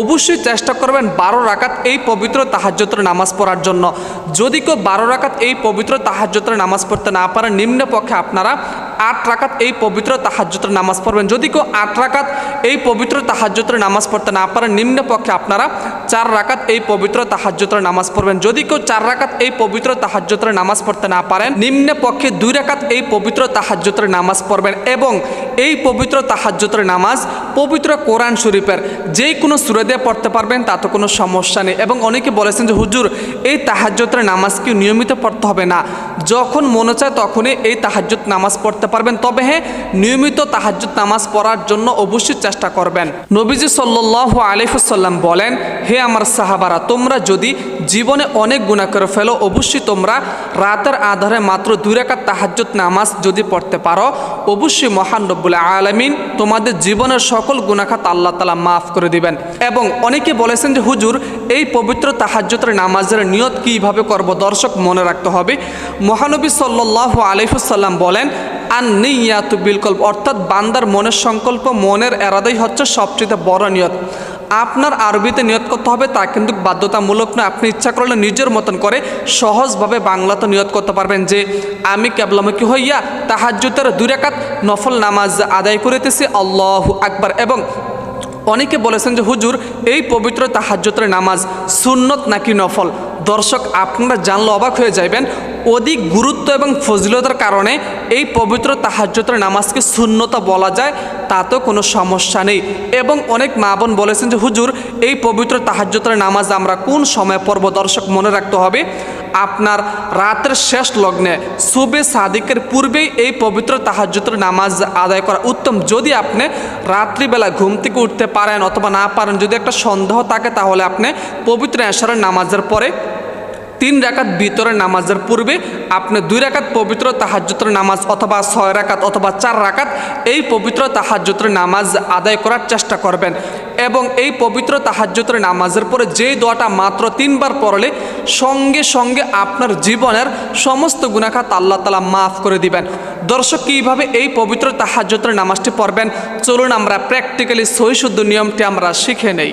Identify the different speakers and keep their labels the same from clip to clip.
Speaker 1: অবশ্যই চেষ্টা করবেন বারো রাকাত এই পবিত্র তাহাজ্যতের নামাজ পড়ার জন্য। যদি কেউ বারো রাকাত এই পবিত্র তাহাজ্যতের নামাজ পড়তে না পারেন নিম্ন পক্ষে আপনারা আট রাকাত এই পবিত্র তাহাজ্যতের নামাজ পড়বেন। যদি কেউ আট রাকাত এই পবিত্র তাহাজ্যতের নামাজ পড়তে না পারেন, নিম্ন পক্ষে আপনারা চার রাকাত এই পবিত্র তাহাজ্যতের নামাজ পড়বেন। যদি কেউ চার রাকাত এই পবিত্র তাহাজ্যতের নামাজ পড়তে না পারেন, নিম্ন পক্ষে দুই রাকাত এই পবিত্র তাহাজ্যতের নামাজ পড়বেন এবং এই পবিত্র তাহাজ্যতের নামাজ পবিত্র কোরআন শরীফের যে কোনো সুরে দিয়ে পড়তে পারবেন, তাতে কোনো সমস্যা নেই। এবং অনেকে বলেছেন যে, হুজুর, এই তাহাজ্যতের নামাজ কি নিয়মিত পড়তে হবে? না, যখন মনে চায় তখনই এই তাহাজ্জুদ নামাজ পড়তে পারবেন, তবে হ্যাঁ নিয়মিত তাহাজ্জুদ নামাজ পড়ার জন্য অবশ্যই চেষ্টা করবেন। নবীজি সাল্লাহ আলিফুসাল্লাম বলেন, হে আমার সাহাবারা, তোমরা যদি জীবনে অনেক গুণা করে ফেলো, অবশ্যই তোমরা রাতের আধারে মাত্র দুই রেখার নামাজ যদি পড়তে পারো, অবশ্যই মহান রব্বুল আলমিন তোমাদের জীবনের সকল গুণাখাত আল্লাহ তালা মাফ করে দিবেন। এবং অনেকে বলেছেন যে, হুজুর, এই পবিত্র তাহাজ্জুদের নামাজের নিয়ত কীভাবে করব? দর্শক, মনে রাখতে হবে, মহানবী সাল্লাহ আলিফুসাল্লাম বলেন আর নিয়াতু বিলকল্প অর্থাৎ বান্দার মনের সংকল্প, মনের এরাদাই হচ্ছে সবচেয়ে বড় নিয়ত। আপনার আরবিতে নিয়ত করতে হবে, তা কিন্তু বাধ্যতামূলক নয়। আপনি ইচ্ছা করলে নিজের মতন করে সহজভাবে বাংলাতে নিয়ত করতে পারবেন যে, আমি কেবলামুখী হইয়া তাহাজ্জুতের দুই রেখাত নফল নামাজ আদায় করিতেছি, আল্লাহ আকবার। এবং অনেকে বলেছেন যে, হুজুর, এই পবিত্র তাহাজ্জতের নামাজ সুন্নত নাকি নফল? দর্শক আপনারা জানলে অবাক হয়ে যাবেন অধিক গুরুত্ব এবং ফজিলতার কারণে এই পবিত্র তাহাজ্যতের নামাজকে শূন্যতা বলা যায় তা তো কোনো সমস্যা নেই। এবং অনেক মা বোন বলেছেন যে, হুজুর, এই পবিত্র তাহাজ্যতের নামাজ আমরা কোন সময় পর্ব দর্শক মনে রাখতে হবে। আপনার রাতের শেষ লগ্নে সুবে সাদিকের পূর্বেই এই পবিত্র তাহাজুতের নামাজ আদায় করা উত্তম। যদি আপনি রাত্রিবেলা ঘুম থেকে উঠতে পারেন অথবা না পারেন, যদি একটা সন্দেহ থাকে, তাহলে আপনি পবিত্র এশারের নামাজের পরে তিন রাকাত ভিতরে নামাজের পূর্বে আপনি দুই রাকাত পবিত্র তাহাজ্জতের নামাজ অথবা ছয় রাকাত অথবা চার রাকাত এই পবিত্র তাহাজ্জতের নামাজ আদায় করার চেষ্টা করবেন। এবং এই পবিত্র তাহাজ্জতের নামাজের পরে যেই দোয়াটা মাত্র তিনবার পড়লে সঙ্গে সঙ্গে আপনার জীবনের সমস্ত গুণাখাত আল্লাহ তালা মাফ করে দিবেন। দর্শক, কীভাবে এই পবিত্র তাহাজ্জতের নামাজটি পড়বেন? চলুন আমরা প্র্যাকটিক্যালি সহি শুদ্ধ নিয়মটি আমরা শিখে নেই।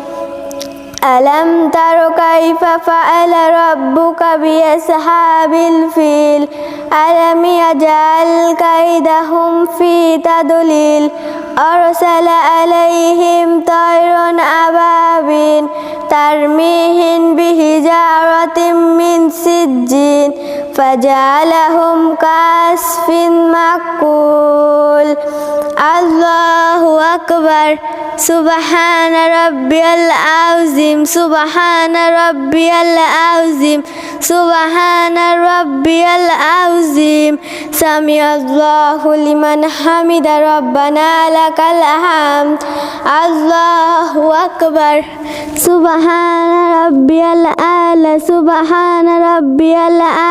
Speaker 2: ألم تر كيف فعل ربك بأصحاب الفيل؟ ألم يجعل كيدهم في تضليل؟ أرسل عليهم طيرا أبابين ترميهم بحجارة من سجين فجعلهم كعصف مأكول الله أكبر. سبحان ربي العظيم. سبحان ربي العظيم. سبحان ربي العظيم. سمع الله لمن حمد. ربنا لك الحمد. الله أكبر. سبحان ربي الأعلى. سبحان ربي الأعلى.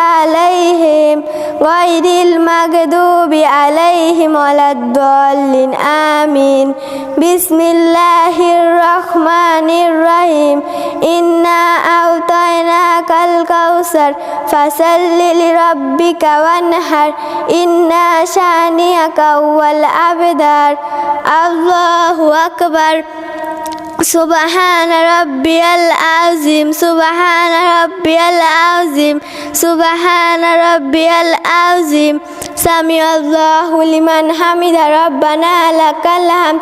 Speaker 2: عليهم غير المغضوب عليهم ولا الضالين. آمين. بسم الله الرحمن الرحيم. إنا أعطيناك الكوثر. فصل لربك وانحر. إنا شانئك هو الأبدار الله أكبر. سبحان ربي العظيم سبحان ربي العظيم سبحان ربي العظيم. سمع الله لمن حمد ربنا لك الحمد.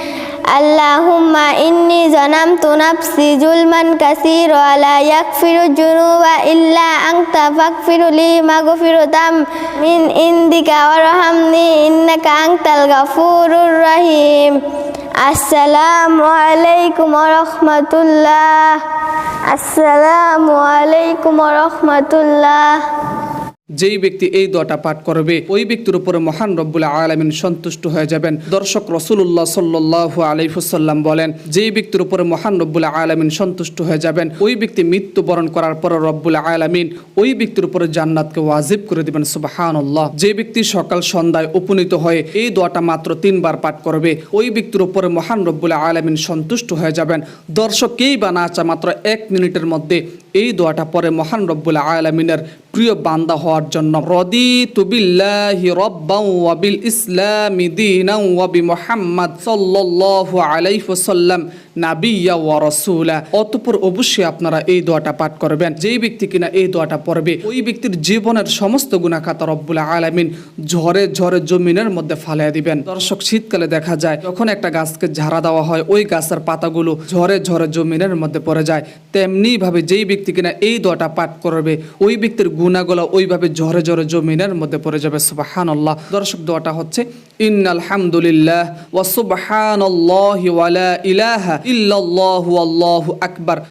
Speaker 2: আল্লাহুম্মা ইন্নি জনাম তুনাফসি জুলমান কাসির আলা ইয়াকফিরু জুনুবা ইল্লা আংতা ফাকফিরুলি মাগফিরুতাম মিন ইন্দিকা ওয়ারহামনি ইন্নাকা আংতাল গাফুরুর রহিম। আসসালামু আলাইকুম রহমতুল্লাহ। আসসালামু আলাইকুম রহমতুল্লাহ।
Speaker 1: যেই ব্যক্তি এই দোয়াটা পাঠ করবে, ওই ব্যক্তির উপরে মহান রব্বুল আলমিন সন্তুষ্ট হয়ে যাবেন। দর্শক রসুল্লাহ সাল্লাহ আলাইফুসাল্লাম বলেন, যেই ব্যক্তির উপরে মহান রব্বুল আলমিন সন্তুষ্ট হয়ে যাবেন, ওই ব্যক্তি মৃত্যুবরণ করার পর রব্বুল আলমিন ওই ব্যক্তির উপরে জান্নাতকে ওয়াজিব করে দিবেন সুবাহান আল্লাহ যে ব্যক্তি সকাল সন্ধ্যায় উপনীত হয়ে এই দোয়াটা মাত্র তিনবার পাঠ করবে, ওই ব্যক্তির উপরে মহান রব্বুল আলমিন সন্তুষ্ট হয়ে যাবেন। দর্শক, কেই বা না মাত্র এক মিনিটের মধ্যে এই দোয়াটা পরে মহান রব্বুল আলমিনের প্রিয় বান্দা হওয়ার জন্য রদি তুবিল্লাহি রব্বাউ ওয়াবিল ইসলামি দীনাও ওয়াবি মুহাম্মদ সাল্লাল্লাহু আলাইহি ওয়াসাল্লাম নাবিয়্যা ওয়া রাসূলা। অতঃপর অবশ্যই আপনারা এই দোয়াটা পাঠ করবেন। যেই ব্যক্তি কিনা এই দোয়াটা পড়বে, ওই ব্যক্তির জীবনের সমস্ত গুনাহ খাতা রব্বুল আলামিন জমিনের মধ্যে ফালিয়ে দিবেন। দর্শক, শীতকালে দেখা যায়, যখন একটা গাছকে ঝাড়া দেওয়া হয়, ওই গাছের পাতাগুলো ঝড়ে ঝড়ে জমিনের মধ্যে পড়ে যায়। তেমনি ভাবে যেই ব্যক্তি কিনা এই দোয়াটা পাঠ করবে, ওই ব্যক্তির গুণাগুলো ওইভাবে ঝরে ঝরে জমিনের মধ্যে পড়ে যাবে। সুবাহানাল্লাহ। দর্শক, দোয়াটা হচ্ছে إن الحمد لله وسبحان الله ولا إله إلا الله والله أكبر.